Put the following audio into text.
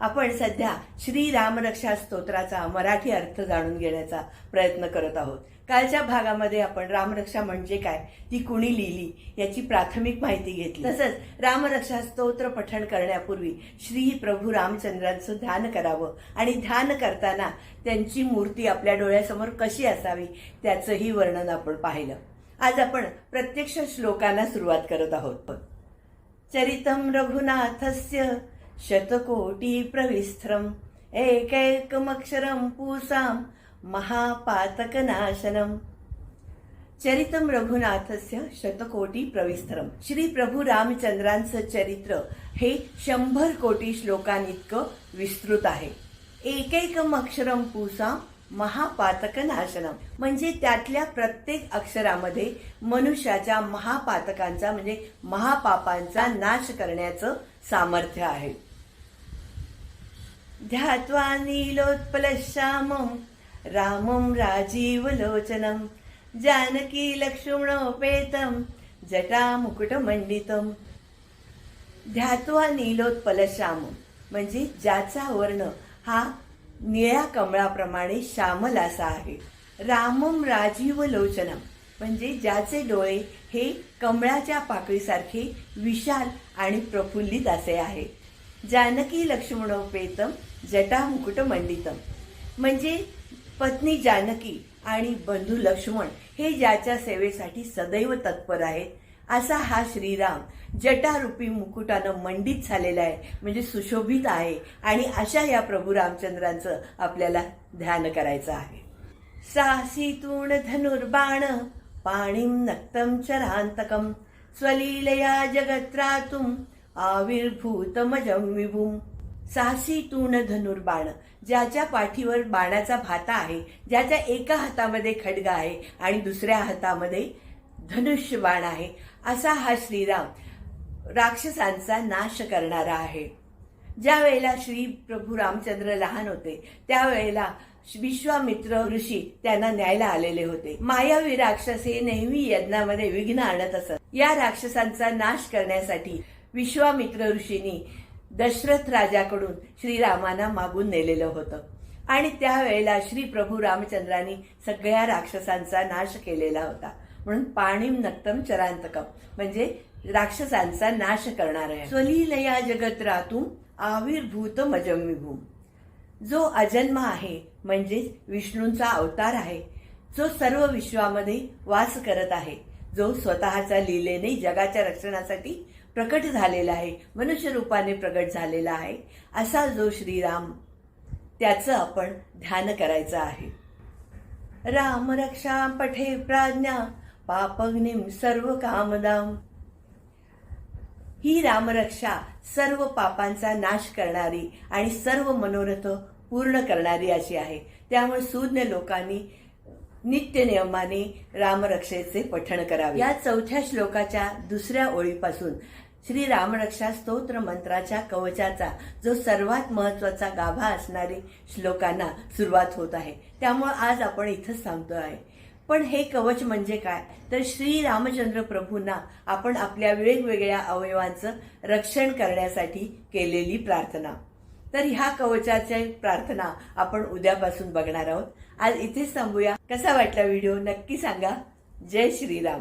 आपण सध्या श्री रामरक्षा स्तोत्राचा मराठी अर्थ जाणून घेण्याचा प्रयत्न करत आहोत. कालच्या भागामध्ये आपण रामरक्षा म्हणजे काय ती कुणी लिहिली याची प्राथमिक माहिती घेतली. तसंच रामरक्षा स्तोत्र पठण करण्यापूर्वी श्री प्रभू रामचंद्रांचं ध्यान करावं आणि ध्यान करताना त्यांची मूर्ती आपल्या डोळ्यासमोर कशी असावी त्याचंही वर्णन आपण पाहिलं. आज आपण प्रत्यक्ष श्लोकांना सुरुवात करत आहोत. चरितम रघुनाथस्य शतकोटी प्रविस्त्रम् एकैकमक्षरं पूसां महापातकनाशनम्। चरितं रघुनाथस्य शतकोटी प्रविस्तरम श्री प्रभू रामचंद्रांचं चरित्र हे शंभर कोटी श्लोकांइतकं विस्तृत आहे. एकैकम अक्षरम पूसा महापातक नाशनम म्हणजे त्यातल्या प्रत्येक अक्षरामध्ये मनुष्याच्या महापातकांचा म्हणजे महापापांचा नाश करण्याचं सामर्थ्य आहे. ध्यात्वा नीलोत्पलश्यामं रामं राजीवलोचनं जानकी लक्ष्मणोपेतं जटामुकुटमण्डितं ध्यात्वा नीलोत्पलश्यामं म्हणजे ज्याचा वर्ण हा निळ्या कमळाप्रमाणे श्यामल असा आहे. रामम राजीवलोचनम म्हणजे ज्याचे डोळे हे कमळाच्या पाकळीसारखे विशाल आणि प्रफुल्लित असे आहे. जानकी लक्ष्मणोपेतम जटा मुकुट मंडितम म्हणजे पत्नी जानकी आणि बंधू लक्ष्मण हे ज्याच्या सेवेसाठी सदैव तत्पर आहेत असा हा श्रीराम जटारूपी मुकुटानं मंडित झालेला आहे म्हणजे सुशोभित आहे आणि अशा या प्रभू रामचंद्रांचं आपल्याला ध्यान करायचं आहे. साहसीतूण धनुर्बाण पाणीं नक्तम चरांतकम स्वलीलया जगत्रातुं आविर्भूतमजं विभुं साहसी तूण धनुर्बाण. ज्याच्या पाठीवर बाणाचा भाता आहे ज्याच्या एका हातामध्ये खडगा आहे आणि दुसऱ्या हातामध्ये धनुष्य बाण आहे असा हा श्रीराम राक्षसांचा नाश करणारा आहे. ज्या वेळेला श्री प्रभू रामचंद्र लहान होते त्यावेळेला विश्वामित्र ऋषी त्यांना न्यायला आलेले होते. मायावी राक्षस हे नेहमी यज्ञामध्ये विघ्न आणत असत. या राक्षसांचा नाश करण्यासाठी विश्वामित्र ऋषींनी दशरथ राजाकडून श्रीरामांना मागून नेलेलं होतं. आणि त्यावेळेला श्री प्रभू रामचंद्रांनी सगळ्या राक्षसांचा नाश केलेला होता. म्हणून पाणीम नक्तम चरांतकम म्हणजे राक्षसांचा नाश करणार आहे. स्वलीलया जगत्रातून आविर्भूत मजमिभूम जो अजन्म आहे म्हणजेच विष्णूंचा अवतार आहे जो सर्व विश्वामध्ये वास करत आहे जो स्वतःचा लीलेने जगाच्या रक्षणासाठी प्रकट झालेला आहे मनुष्य रूपाने प्रकट झालेला आहे असा जो श्रीराम त्याचं आपण ध्यान करायचं आहे. राम रक्षा पठे प्राज्ञा पापग्निम सर्व कामदाम. ही रामरक्षा सर्व पापांचा नाश करणारी आणि सर्व मनोरथ पूर्ण करणारी अशी आहे. त्यामुळे सूज्ञ लोकांनी नित्य नियमाने रामरक्षेचे पठण करावे. या चौथ्या श्लोकाच्या दुसऱ्या ओळीपासून श्री रामरक्षा स्तोत्र मंत्राच्या कवचाचा जो सर्वात महत्त्वाचा गाभा असणारी श्लोकांना सुरुवात होत आहे. त्यामुळे आज आपण इथंच थांबतो आहे. पण हे कवच म्हणजे काय? तर श्री रामचंद्र प्रभूंना आपण आपल्या वेगवेगळ्या अवयवांचं रक्षण करण्यासाठी केलेली प्रार्थना. तर ह्या कवचाच्या प्रार्थना आपण उद्यापासून बघणार आहोत. आज इथेच थांबूया. कसा वाटला व्हिडिओ नक्की सांगा. जय श्रीराम.